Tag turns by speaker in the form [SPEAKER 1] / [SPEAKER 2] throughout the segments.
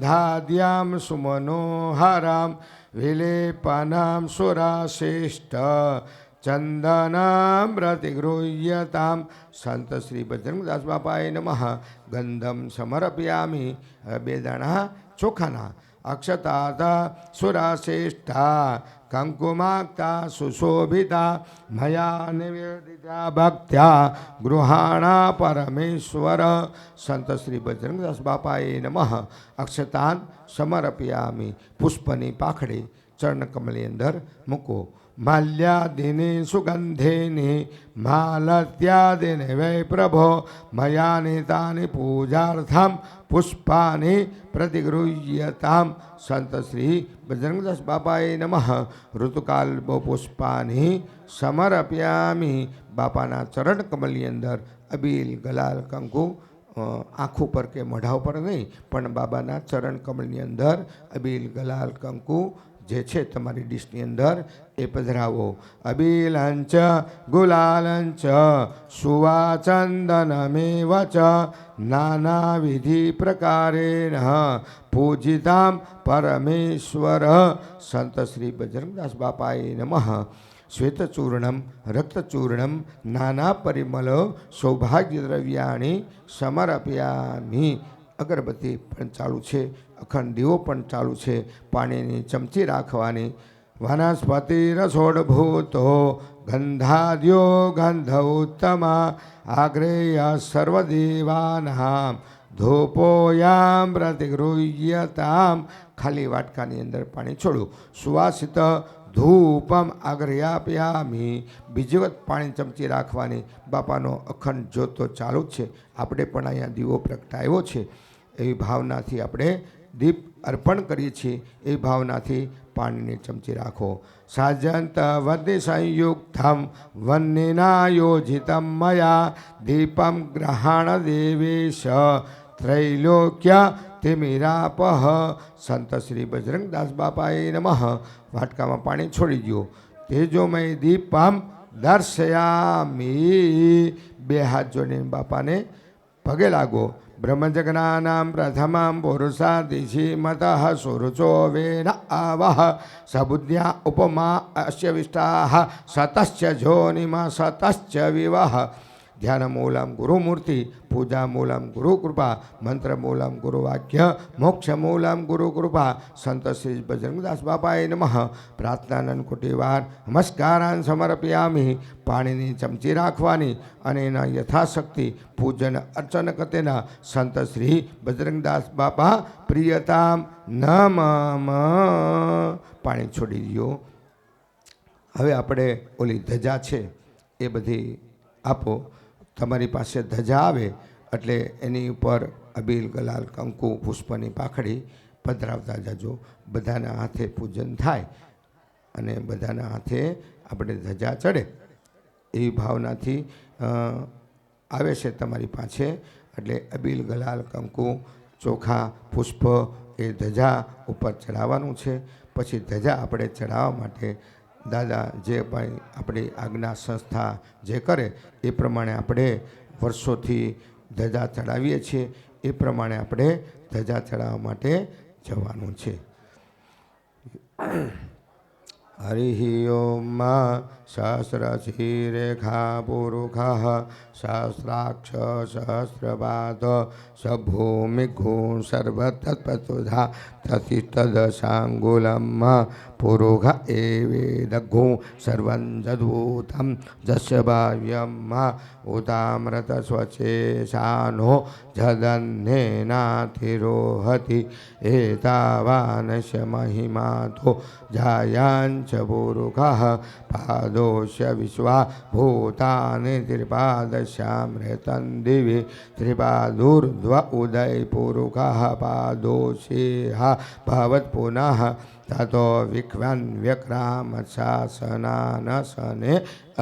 [SPEAKER 1] ધાદ્યામ સુમનોહરામ વિલેપાનામ સુરાશ્રેષ્ઠ ચંદનામ્રતિગૃહ્યતામ સંત શ્રી બજરંગદાસ બાપાએ નમઃ ગંધમ સમર્પયામિ હવે બે ચોખાના અક્ષતાતા સુરાશ્રેષ્ઠા કંકુમાક્તા સુશોભિતા મયા નિવેદિતા ભક્ત્યા ગૃહાણા પરમેશ્વર. સંત શ્રી બજરંગદાસ બાપાએ નમઃ. અક્ષતાન સમર્પયામિ પુષ્પની પાખડી ચરણકમલની અંદર મૂકો. માલ્યાદિને સુગંધેને માલત્યાદિને વૈ પ્રભો મયાને તાને પૂજાર્થમ પુષ્પાને પ્રતિગૃહ્યતામ સંત શ્રી બજરંગદાસ બાપાએ નમઃ ઋતુકાલ પુષ્પાને સમર્પ્યામિ બાપાના ચરણ કમલની અંદર અબીલ ગલાલ કંકુ આંખો પર કે મોઢા ઉપર નહીં પણ બાબાના ચરણ કમળની અંદર અબીલ ગલાલ કંકુ જે છે તમારી ડીશની અંદર એ પધરાવો. અબીલંચ, ગુલાલંચ સુવાચંદનમેવ ચ નાનાવિધિ પ્રકારેણ, પૂજિતામ પરમેશ્વર. સંત શ્રી બજરંગદાસ બાપાએ નમઃ. શ્વેતચૂર્ણમ, રક્તચૂર્ણમ, નાના પરિમલ સૌભાગ્ય દ્રવ્યાણી સમર્પ્યામિ. અગરબત્તી પણ ચાલુ છે અખંડ દીવો પણ ચાલુ છે, પાણીની ચમચી રાખવાની. વનસ્પતિ રસોડભૂતો ગંધાદ્યો ગંધ ઉત્તમા આગ્રેય સર્વદેવાનામ ધૂપોયામ પ્રતિગૃહ્યતામ. ખાલી વાટકાની અંદર પાણી છોડું સુવાસિત ધૂપમ આગ્રયાપ્યામી બીજી વખત પાણી ચમચી રાખવાની બાપાનો અખંડ જોતો ચાલુ જ છે. આપણે પણ અહીંયા દીવો પ્રગટાવ્યો છે. એવી ભાવનાથી આપણે દીપ અર્પણ કરીએ છીએ. એ ભાવનાથી પાણીની ચમચી રાખો. સાજંત વદે સંયુક્તમ વન્યના યોજિતમ મયા દીપમ ગ્રહણ દેવેશ. ત્રૈલોક્ય તિમિરાપહ સંત શ્રી બજરંગદાસ બાપાએ નમઃ. વાટકામાં પાણી છોડી દો તેજોમય દીપમ દર્શયામી. બે હાથ જોડીને બાપાને પગે લાગો. બ્રહ્મજગનાનામ પ્રથમમ પુરુષા દિશી મત સુરુચો વેન આવહ. સબુદ્ધ્યા ઉપમા અસ્ય વિષ્ટા સતશ્ચ જોનિમાં સતશ્ચ વિવાહ. ધ્યાનમૂલમ ગુરુમૂર્તિ પૂજામૂલમ ગુરુકૃપા મંત્રમૂલમ ગુરુવાક્ય મોક્ષમૂલમ ગુરુકૃપા સંત શ્રી બજરંગદાસ બાપાએ નમઃ. પ્રાર્થનાનંદ કુટીવાર, નમસ્કારાન સમર્પયામિ. પાણીની ચમચી રાખવાની અને એના યથાશક્તિ પૂજન અર્ચન કતેના સંત શ્રી બજરંગદાસ બાપા પ્રિયતામ નમ. પાણી છોડી દો હવે આપણે ઓલી ધજા છે, એ બધી આપો. તમારી પાસે ધજા આવે એટલે એની ઉપર અબીલ ગલાલ કંકુ પુષ્પની પાખડી પધરાવતા જજો. બધાના હાથે પૂજન થાય અને બધાના હાથે આપણે ધજા ચડે. એવી ભાવનાથી આવે છે તમારી પાસે. એટલે અબીલ ગલાલ કંકુ ચોખા પુષ્પ એ ધજા ઉપર ચડાવવાનું છે. પછી ધજા આપણે ચડાવવા માટે દાદા જે પણ આપણી આજ્ઞા સંસ્થા જે કરે, એ પ્રમાણે આપણે વર્ષોથી ધજા ચડાવીએ છીએ, એ પ્રમાણે આપણે ધજા ચડાવવા માટે જવાનું છે. હરિ ઓમ સહસ્રશીરેખા પુરુષ સહસ્રાક્ષ સહસ્રપાદ સભૂમિગુણ સર્વતત્પતુધા તથિષ્ટદશાંગુલમ પુરુષ એવેદઘું સર્વં જદૂતમ જસ્ય ભાવ્યમ ઉતામ્રત સ્વચેશાનો જદન્યેનાતિરોહતિ એતાવાનસ્ય મહિમા તો दोष्य विश्वा भूतानि त्रिपादश्यां रहतं दिवि त्रिपादुर्ध्व उदयपुरुखः पादोषेः भवत्पुनः ततो विख्वन् व्यक्रामशासनानशने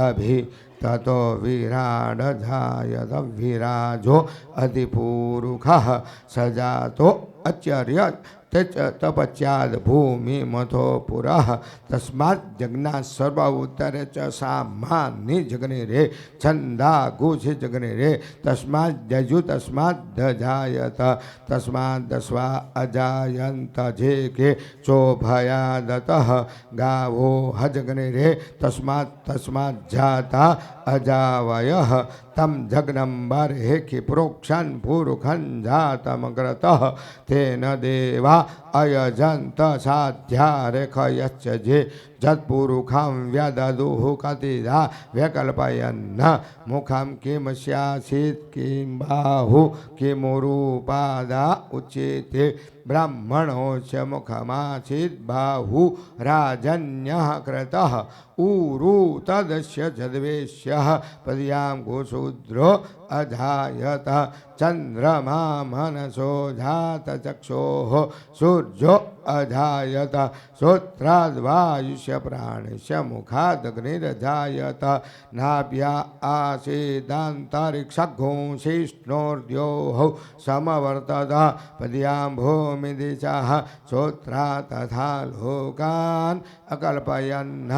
[SPEAKER 1] अभि ततो विराडधायत विराजो अतिपूरुखः सजातो अचर्यत् તપચ્યાદ ભૂમિ મથો પુરા તસ્માત જગના સર્વ ઉત્તર ચ સા જગને રે છંદા ગુછ જગને રે તસ્માત જજુ તસ્માત ધજાયત તસ્માત દસ્વા અજાયંત જે કે ચોભયાદત ગાવો હજગને રે તસ્માત તસ્માત જાતા અજાવય તમ જગનંબર હેખી પ્રોક્ષન પુરુખન જાતમગ્રત તેન દેવા અયજંત સાધ્યા રેખયશ્ચ જે જત્પુરુખામ વ્યદદુઃ કતિધા વ્યકલ્પયન્ન મુખમ કિમ સ્યાસીત કિમ બાહુ કિમુરૂપાદા ઉચ્યતે બ્રાહ્મણો ચ મુખમાસીત બાહુ રાજન્ય કૃત. ઊરુ તદસ્ય જદ્વેશ્ય પદ્યામ ગોશૂદ્રો અધાયત. ચંદ્રમા મનસો જાત ચક્ષો. સૂર્યો અધાયત. શ્રોત્રાદ્વાયુષ્ય પ્રાણસ્ય મુખાદગ્નિરજાયત નાભ્યા नाभ्या સમવર્તત પદ્યામ ભૂમિદિશા શ્રોત્રા તથા લોકાન અકલ્પયન્ન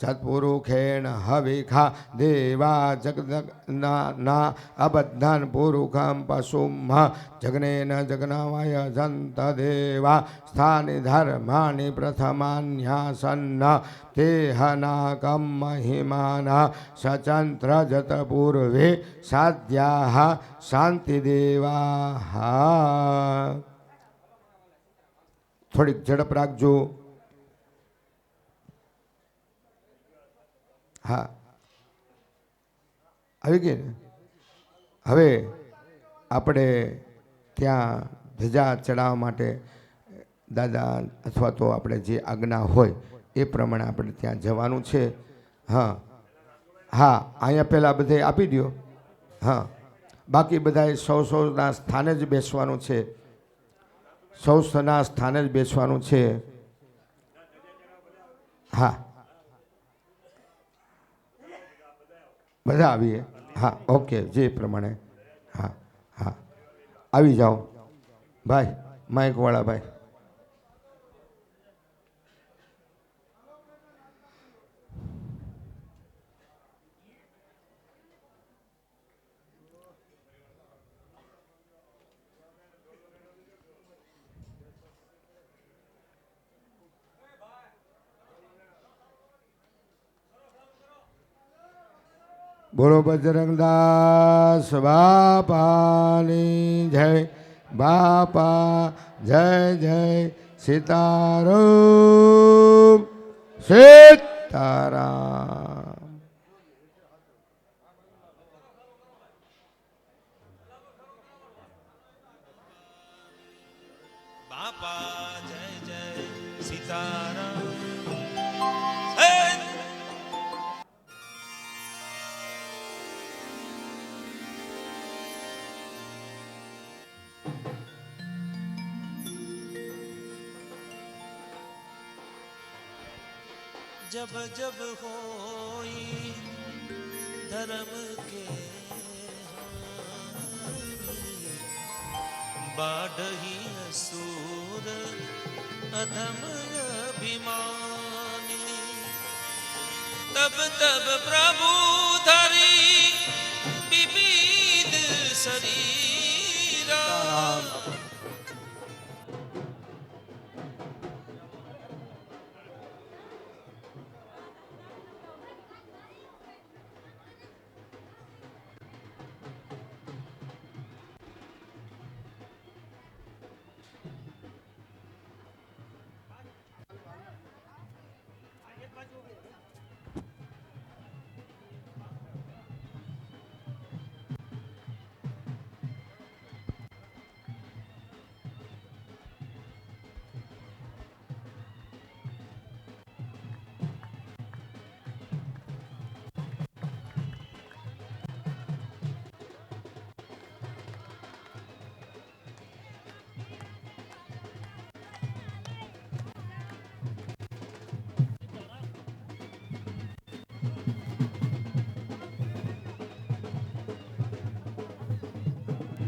[SPEAKER 1] સત્પુરુષેણ હવિખા દેવા જગના અબદ્ધાન પુરુખમ પશુમ જગ્નેન જગ્નમય જંત દેવા સ્થાનિ ધર્માણિ પ્રથમાન્યાસન્ન તે હનાકમ મહિમાના સચંત્ર જત પૂર્વે સાધ્યા શાંતિદેવા થોડીક ઝડપ રાખજો હા. આવી ગઈ ને? હવે આપણે ત્યાં ધજા ચડાવવા માટે દાદા અથવા તો આપણે જે આજ્ઞા હોય એ પ્રમાણે આપણે ત્યાં જવાનું છે. હા. હા, અહીંયા પહેલાં બધે આપી દો હા. બાકી બધાએ સૌ સૌના સ્થાને જ બેસવાનું છે. સૌ સૌના સ્થાને જ બેસવાનું છે. હા. બધા આવીએ. હા ઓકે જે પ્રમાણે. હા હા. આવી જાઓ. ભાઈ માઇકવાળા ભાઈ. બોલો બજરંગદાસ બાપાની જય બાપા જય જય સીતારામ. સીતારામ.
[SPEAKER 2] जब जब होई धर्म के हानि, बाढ़ही असुर अधम अभिमानी तब तब प्रभु धरी विविध शरीरा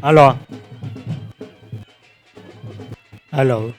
[SPEAKER 3] હાલો હલો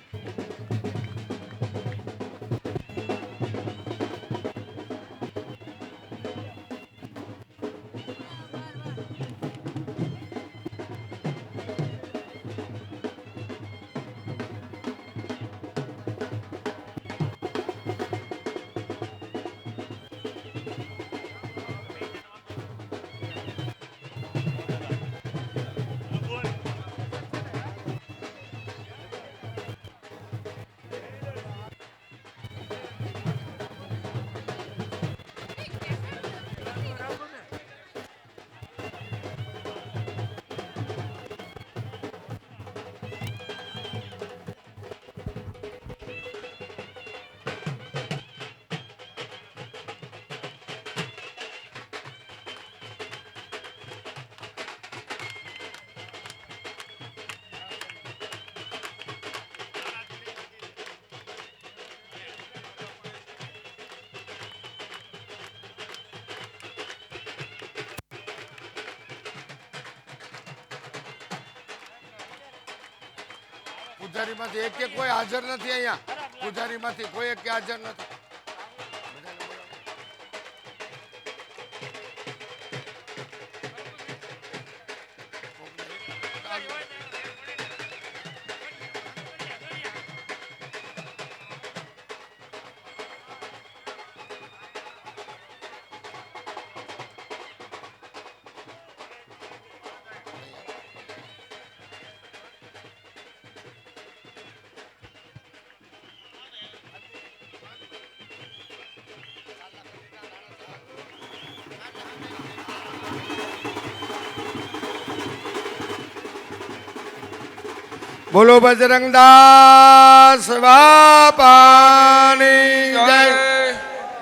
[SPEAKER 1] પૂજારીમાંથી એક એક કોઈ હાજર નથી અહીંયા. પૂજારીમાંથી કોઈ એક હાજર નથી. બોલો બજરંગદાસ બાપાની જય.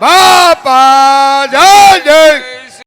[SPEAKER 1] બાપા જય જય.